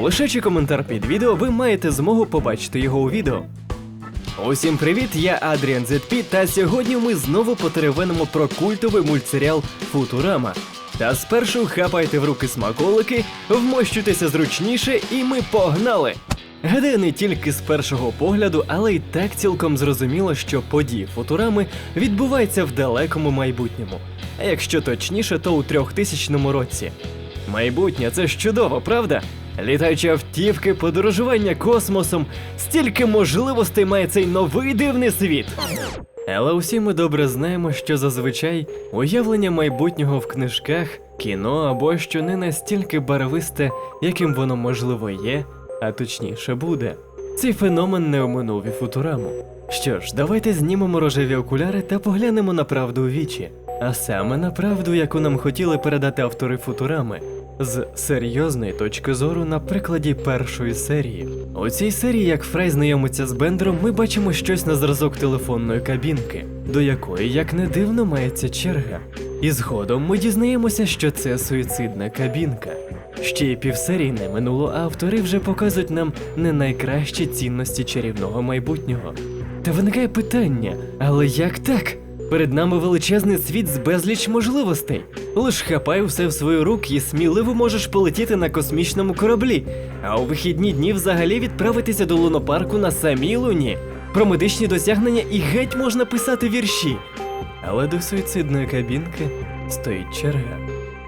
Лишаючи коментар під відео, ви маєте змогу побачити його у відео. Усім привіт, я Адріан ZP, та сьогодні ми знову потеревенимо про культовий мультсеріал Футурама. Та спершу хапайте в руки смаколики, вмощуйтеся зручніше, і ми погнали! Гадаю, не тільки з першого погляду, але й так цілком зрозуміло, що події Футурами відбуваються в далекому майбутньому. А якщо точніше, то у 3000 році. Майбутнє це ж чудово, правда? Літаючі автівки, подорожування космосом, стільки можливостей має цей новий дивний світ. Але усі ми добре знаємо, що зазвичай уявлення майбутнього в книжках, кіно або що не настільки барвисте, яким воно можливо є, а точніше буде. Цей феномен не оминув і футураму. Що ж, давайте знімемо рожеві окуляри та поглянемо на правду у вічі, а саме на правду, яку нам хотіли передати автори футурами. З серйозної точки зору на прикладі першої серії. У цій серії, як Фрей знайомиться з Бендером, ми бачимо щось на зразок телефонної кабінки, до якої, як не дивно, мається черга. І згодом ми дізнаємося, що це суїцидна кабінка. Ще й півсерії не минуло, а автори вже показують нам не найкращі цінності чарівного майбутнього. Та виникає питання: але як так? Перед нами величезний світ з безліч можливостей. Лиш хапай все в свої руки і сміливо можеш полетіти на космічному кораблі, а у вихідні дні взагалі відправитися до лунопарку на самій луні. Про медичні досягнення і геть можна писати вірші. Але до суїцидної кабінки стоїть черга.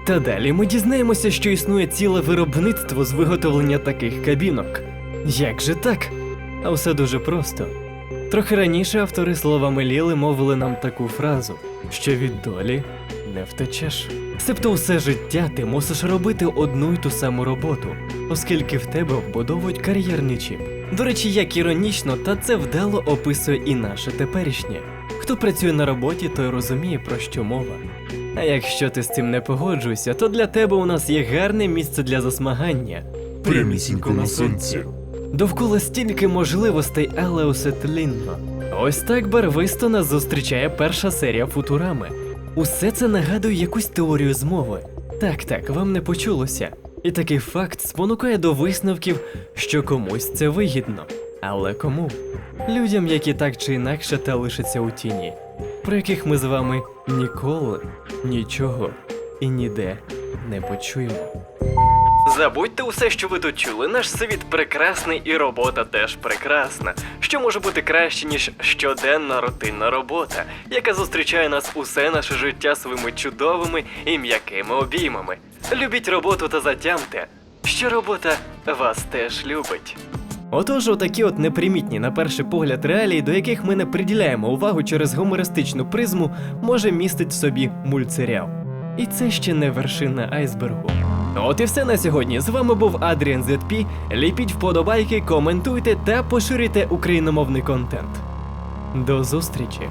Та далі ми дізнаємося, що існує ціле виробництво з виготовлення таких кабінок. Як же так? А все дуже просто. Трохи раніше автори словами Ліли мовили нам таку фразу, що від долі не втечеш. Себто все життя ти мусиш робити одну й ту саму роботу, оскільки в тебе вбудовують кар'єрний чіп. До речі, як іронічно, та це вдало описує і наше теперішнє. Хто працює на роботі, той розуміє, про що мова. А якщо ти з цим не погоджуєшся, то для тебе у нас є гарне місце для засмагання. прямісінько на сонці. Довкола стільки можливостей, але усе тлінно. Ось так барвисто нас зустрічає перша серія Футурами. Усе це нагадує якусь теорію змови. Так, так, вам не почулося. І такий факт спонукає до висновків, що комусь це вигідно. Але кому? Людям, які так чи інакше та лишаться у тіні, про яких ми з вами ніколи нічого і ніде не почуємо. Забудьте усе, що ви тут чули. Наш світ прекрасний і робота теж прекрасна. Що може бути краще, ніж щоденна рутинна робота, яка зустрічає нас усе наше життя своїми чудовими і м'якими обіймами. Любіть роботу та затямте, що робота вас теж любить. Отож, отакі от непримітні на перший погляд реалії, до яких ми не приділяємо увагу через гумористичну призму, може містить в собі мультсеріал. І це ще не вершина айсбергу. От і все на сьогодні. З вами був Адріан ZP. Ліпіть вподобайки, коментуйте та поширюйте україномовний контент. До зустрічі!